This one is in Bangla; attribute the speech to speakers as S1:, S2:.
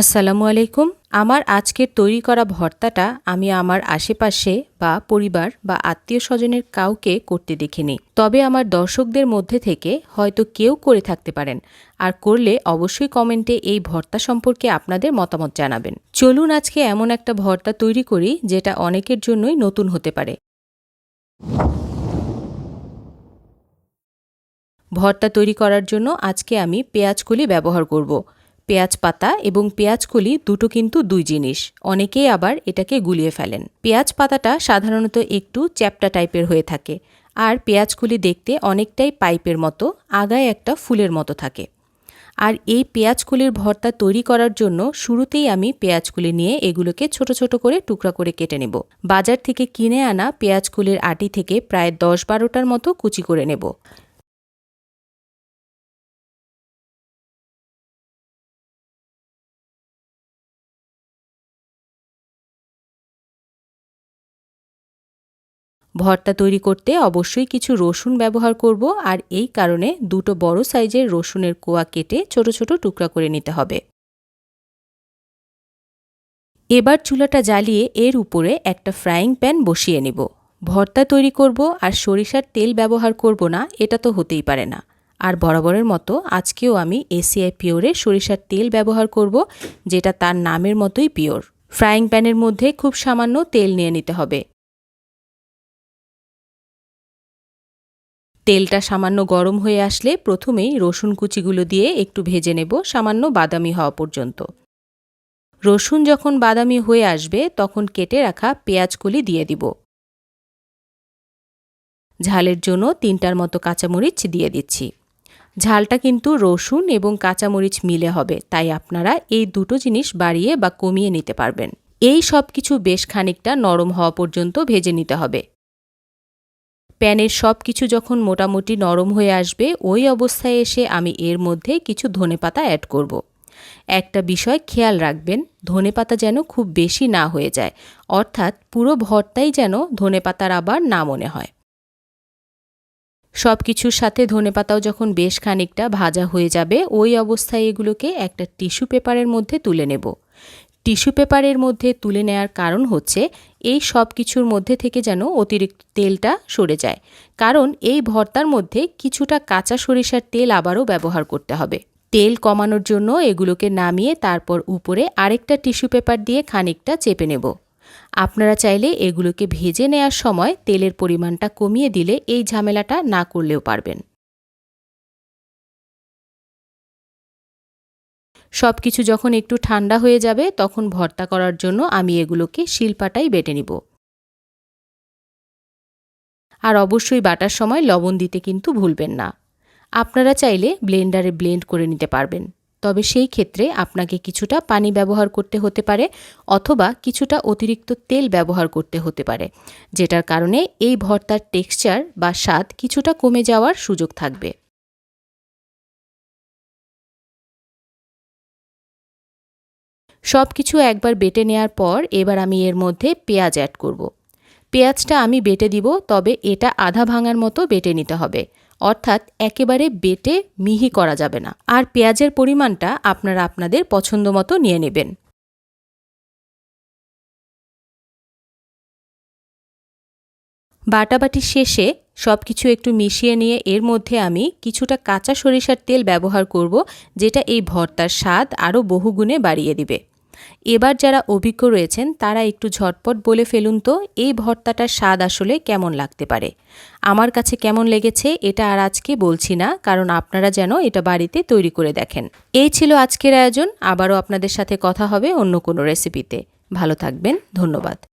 S1: আসসালামু আলাইকুম। আমার আজকের তৈরি করা ভর্তাটা আমি আমার আশেপাশে বা পরিবার বা আত্মীয় স্বজনের কাউকে করতে দেখিনি। তবে আমার দর্শকদের মধ্যে থেকে হয়তো কেউ করে থাকতে পারেন। আর করলে অবশ্যই কমেন্টে এই ভর্তা সম্পর্কে আপনাদের মতামত জানাবেন। চলুন আজকে এমন একটা ভর্তা তৈরি করি যেটা অনেকের জন্যই নতুন হতে পারে। ভর্তা তৈরি করার জন্য আজকে আমি পেঁয়াজকলি ব্যবহার করব। পেঁয়াজ পাতা এবং পেঁয়াজকলি দুটো কিন্তু দুই জিনিস। অনেকেই আবার এটাকে গুলিয়ে ফেলেন। পেঁয়াজ পাতাটা সাধারণত একটু চ্যাপটা টাইপের হয়ে থাকে আর পেঁয়াজকলি দেখতে অনেকটাই পাইপের মতো, আগায় একটা ফুলের মতো থাকে। আর এই পেঁয়াজকুলির ভর্তা তৈরি করার জন্য শুরুতেই আমি পেঁয়াজকুলি নিয়ে এগুলোকে ছোট ছোট করে টুকরা করে কেটে নেব। বাজার থেকে কিনে আনা পেঁয়াজকুলির আটি থেকে প্রায় দশ বারোটার মতো কুচি করে নেব। ভর্তা তৈরি করতে অবশ্যই কিছু রসুন ব্যবহার করব, আর এই কারণে দুটো বড় সাইজের রসুনের কোয়া কেটে ছোট ছোট টুকরা করে নিতে হবে। এবার চুলাটা জ্বালিয়ে এর উপরে একটা ফ্রাইং প্যান বসিয়ে নেব। ভর্তা তৈরি করব আর সরিষার তেল ব্যবহার করব না, এটা তো হতেই পারে না। আর বরাবরের মতো আজকেও আমি এসিআই পিওরে সরিষার তেল ব্যবহার করব, যেটা তার নামের মতোই পিওর। ফ্রাইং প্যানের মধ্যে খুব সামান্য তেল নিয়ে নিতে হবে। তেলটা সামান্য গরম হয়ে আসলে প্রথমেই রসুন কুচিগুলো দিয়ে একটু ভেজে নেব সামান্য বাদামি হওয়া পর্যন্ত। রসুন যখন বাদামি হয়ে আসবে, তখন কেটে রাখা পেঁয়াজকলি দিয়ে দিব। ঝালের জন্য তিনটার মতো কাঁচামরিচ দিয়ে দিচ্ছি। ঝালটা কিন্তু রসুন এবং কাঁচামরিচ মিলে হবে, তাই আপনারা এই দুটো জিনিস বাড়িয়ে বা কমিয়ে নিতে পারবেন। এই সব কিছু বেশ খানিকটা নরম হওয়া পর্যন্ত ভেজে নিতে হবে। প্যানের সব কিছু যখন মোটামুটি নরম হয়ে আসবে, ওই অবস্থায় এসে আমি এর মধ্যে কিছু ধনেপাতা অ্যাড করব। একটা বিষয় খেয়াল রাখবেন ধনেপাতা যেন খুব বেশি না হয়ে যায়, অর্থাৎ পুরো ভর্তাই যেন ধনেপাতার আবার না মনে হয় সব কিছুর সাথে ধনেপাতাও যখন বেশ খানিকটা ভাজা হয়ে যাবে, ওই অবস্থায় এগুলোকে একটা টিস্যু পেপারের মধ্যে তুলে নেব টিস্যু পেপারের মধ্যে তুলে নেওয়ার কারণ হচ্ছে, এই সব কিছুর মধ্যে থেকে যেন অতিরিক্ত তেলটা সরে যায়। কারণ এই ভর্তার মধ্যে কিছুটা কাঁচা সরিষার তেল আবারও ব্যবহার করতে হবে। তেল কমানোর জন্য এগুলোকে নামিয়ে তারপর উপরে আরেকটা টিস্যু পেপার দিয়ে খানিকটা চেপে নেব। আপনারা চাইলে এগুলোকে ভেজে নেওয়ার সময় তেলের পরিমাণটা কমিয়ে দিলে এই ঝামেলাটা না করলেও পারবেন। সব কিছু যখন একটু ঠান্ডা হয়ে যাবে, তখন ভর্তা করার জন্য আমি এগুলোকে শিলপাটাই বেটে নিব। আর অবশ্যই বাটার সময় লবণ দিতে কিন্তু ভুলবেন না। আপনারা চাইলে ব্লেন্ডারে ব্লেন্ড করে নিতে পারবেন। তবে সেই ক্ষেত্রে আপনাকে কিছুটা পানি ব্যবহার করতে হতে পারে অথবা কিছুটা অতিরিক্ত তেল ব্যবহার করতে হতে পারে, যেটার কারণে এই ভর্তার টেক্সচার বা স্বাদ কিছুটা কমে যাওয়ার সুযোগ থাকবে। সব কিছু একবার বেটে নেওয়ার পর এবার আমি এর মধ্যে পেঁয়াজ অ্যাড করব। পেঁয়াজটা আমি বেটে দিব, তবে এটা আধা ভাঙার মতো বেটে নিতে হবে। অর্থাৎ একেবারে বেটে মিহি করা যাবে না। আর পেঁয়াজের পরিমাণটা আপনারা আপনাদের পছন্দ মতো নিয়ে নেবেন। বাটাবাটি শেষে সব কিছু একটু মিশিয়ে নিয়ে এর মধ্যে আমি কিছুটা কাঁচা সরিষার তেল ব্যবহার করব, যেটা এই ভর্তার স্বাদ আরও বহুগুণে বাড়িয়ে দিবে। এবার যারা অভিজ্ঞ রয়েছেন, তারা একটু ঝটপট বলে ফেলুন তো, এই ভর্তাটার স্বাদ আসলে কেমন লাগতে পারে? আমার কাছে কেমন লেগেছে এটা আর আজকে বলছি না, কারণ আপনারা যেন এটা বাড়িতে তৈরি করে দেখেন। এই ছিল আজকের আয়োজন, আবারও আপনাদের সাথে কথা হবে অন্য কোনো রেসিপিতে ভালো থাকবেন, ধন্যবাদ।